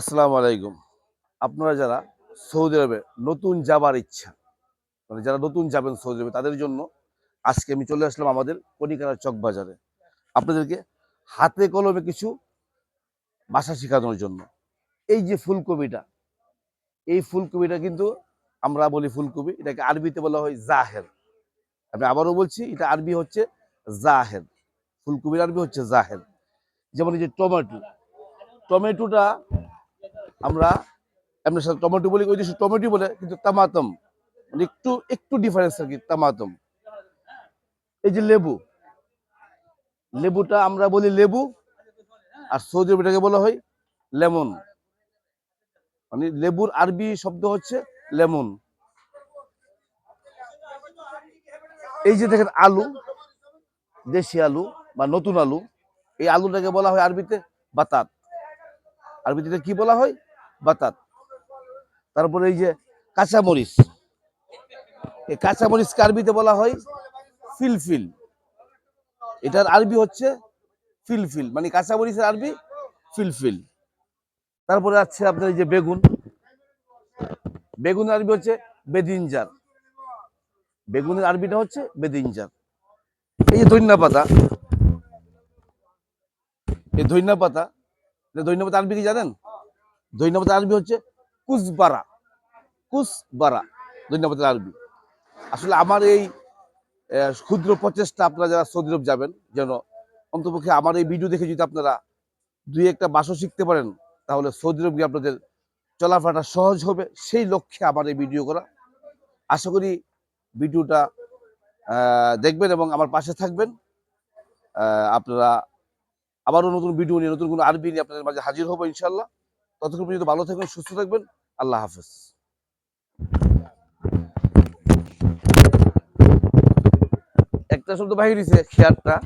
আসসালামু আলাইকুম। আপনারা যারা সৌদি আরবে নতুন যাবার ইচ্ছা মানে যারা নতুন যাবেন সৌদি আরবে, তাদের জন্য আজকে আমি চলে আসলাম আমাদের কনিকারা চক বাজারে। আপনাদেরকে হাতে কলমে কিছু ভাষা শেখানোর জন্য। এই যে ফুলকপিটা, এই ফুলকপিটা কিন্তু আমরা বলি ফুলকপি, এটাকে আরবিতে বলা হয় জাহের। আমি আবারও বলছি, এটা আরবি হচ্ছে জাহের। ফুলকপির আরবি হচ্ছে জাহের। যেমন এই যে টমেটো, টমেটোটা আমরা এমনি সাথে টমেটো বলি, ওই দেশে টমেটো বলে, কিন্তু তামাতম। মানে একটু একটু ডিফারেন্স আর কি, তামাতম। এই যে লেবু। লেবুটা আমরা বলি লেবু, আর সৌদি আরবিটাকে বলা হয় লেমন। মানে লেবুর আরবি শব্দ হচ্ছে লেমন। এই যে দেখেন আলু, দেশি আলু বা নতুন আলু, এই আলুটাকে বলা হয় আরবিতে বাতাত। আরবিতে কি বলা হয়? বাতাত। তারপরে এই যে কাঁচামরিচ। এই কাঁচামরিচকে আরবিতে বলা হয় ফিলফিল। এটার আরবি হচ্ছে ফিলফিল। মানে কাঁচামরিচের আরবি ফিলফিল। তারপরে আছে আপনার এই যে বেগুন। বেগুনের আরবি হচ্ছে বেদিনজার। বেগুনের আরবিটা হচ্ছে বেদিনজার। এই যে ধন্যা পাতা। এই ধন্যা পাতা। ধন্যা পাতা আরবি কি জানেন? ধন্যা পাতা আরবি হচ্ছে কুসবারা কুসবারা ধন্যা পাতার আরবি। আসলে আমার এই ক্ষুদ্র প্রচেষ্টা আপনারা যারা সৌদি আরব যাবেন, যেন অন্তপক্ষে আমার এই ভিডিও দেখে যদি আপনারা দুই একটা বাসও শিখতে পারেন, তাহলে সৌদি আরব গিয়ে আপনাদের চলাফেরাটা সহজ হবে, সেই লক্ষ্যে আমার এই ভিডিও করা। আশা করি ভিডিওটা দেখবেন এবং আমার পাশে থাকবেন। আপনারা আবারও নতুন ভিডিও নিয়ে, নতুন কোনো আরবি নিয়ে আপনাদের মাঝে হাজির হব ইনশাল্লাহ ততক্ষণ পর্যন্ত ভালো থাকবেন সুস্থ থাকবেন। আল্লাহ হাফেজ। একটা শব্দ বাহির হয়েছে খেয়ারটা